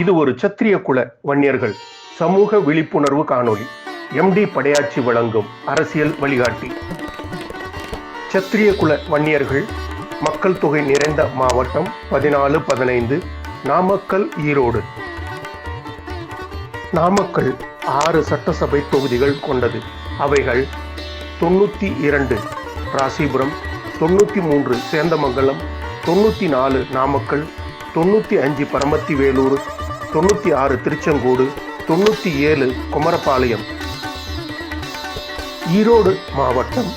இது ஒரு சத்திரிய குல வன்னியர்கள் சமூக விழிப்புணர்வு காணொளி. எம்டி படையாட்சி வழங்கும் அரசியல் வழிகாட்டி. சத்திரிய குல வன்னியர்கள் மக்கள் தொகை நிறைந்த மாவட்டம் பதினாலு பதினைந்து நாமக்கல் ஈரோடு. நாமக்கல் ஆறு சட்டசபை தொகுதிகள் கொண்டது. அவைகள் தொண்ணூற்றி இரண்டு ராசிபுரம் தொண்ணூற்றி மூன்று சேந்தமங்கலம் தொண்ணூற்றி நாலு நாமக்கல் தொண்ணூற்றி அஞ்சு பரமத்தி வேலூர் தொண்ணூற்றி ஆறு திருச்செங்கோடு தொண்ணூற்றி ஏழு குமரபாளையம். ஈரோடு மாவட்டம்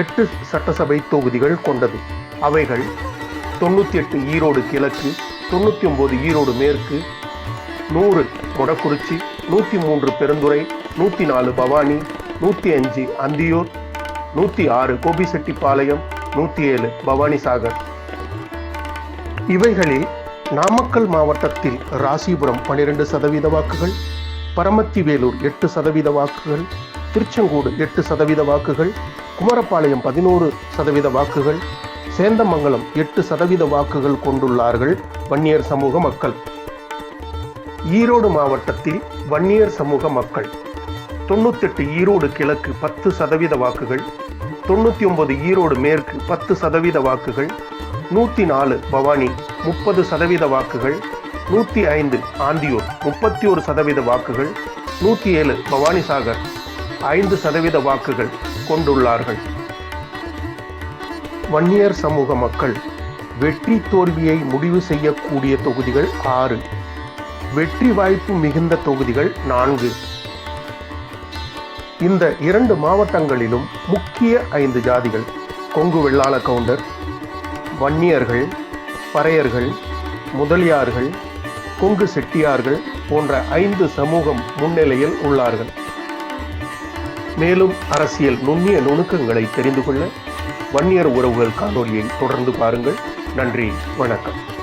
எட்டு சட்டசபை தொகுதிகள் கொண்டது. அவைகள் தொண்ணூற்றி எட்டு ஈரோடு கிழக்கு தொண்ணூற்றி ஒம்பது ஈரோடு மேற்கு நூறு மொடக்குறிச்சி நூற்றி மூன்று பெருந்துறை நூற்றி நாலு பவானி நூற்றி அஞ்சு அந்தியூர் நூற்றி ஆறு கோபிசெட்டிப்பாளையம் நூற்றி ஏழு பவானி சாகர் இவைகளில் நாமக்கல் மாவட்டத்தில் ராசிபுரம் பன்னிரண்டு சதவீத வாக்குகள் பரமத்தி வேலூர் எட்டு சதவீத வாக்குகள் திருச்செங்கோடு எட்டு சதவீத வாக்குகள் குமரப்பாளையம் பதினோரு சதவீத வாக்குகள் சேந்தமங்கலம் எட்டு சதவீத வாக்குகள் கொண்டுள்ளார்கள் வன்னியர் சமூக மக்கள். ஈரோடு மாவட்டத்தில் வன்னியர் சமூக மக்கள். தொண்ணூத்தெட்டு ஈரோடு கிழக்கு பத்து சதவீத வாக்குகள் தொண்ணூற்றி ஒன்பது ஈரோடு மேற்கு பத்து சதவீத வாக்குகள் நூற்றி நாலு பவானி முப்பது சதவீத வாக்குகள் நூற்றி ஐந்து ஆந்தியூர் முப்பத்தி ஒரு சதவீத வாக்குகள் நூற்றி ஏழு பவானிசாகர் ஐந்து சதவீத வாக்குகள் கொண்டுள்ளார்கள். வன்னியர் சமூக மக்கள் வெற்றி தோல்வியை முடிவு செய்யக்கூடிய தொகுதிகள் ஆறு. வெற்றி வாய்ப்பு மிகுந்த தொகுதிகள் நான்கு. இந்த இரண்டு மாவட்டங்களிலும் முக்கிய ஐந்து ஜாதிகள். கொங்கு வெள்ளாள கவுண்டர் வன்னியர்கள் பறையர்கள் முதலியார்கள் கொங்கு செட்டியார்கள் போன்ற ஐந்து சமூகம் முன்னிலையில் உள்ளார்கள். மேலும் அரசியல் நுண்ணிய நுணுக்கங்களை தெரிந்து கொள்ள வன்னியர் உறவுகள் காணொலியை தொடர்ந்து பாருங்கள். நன்றி வணக்கம்.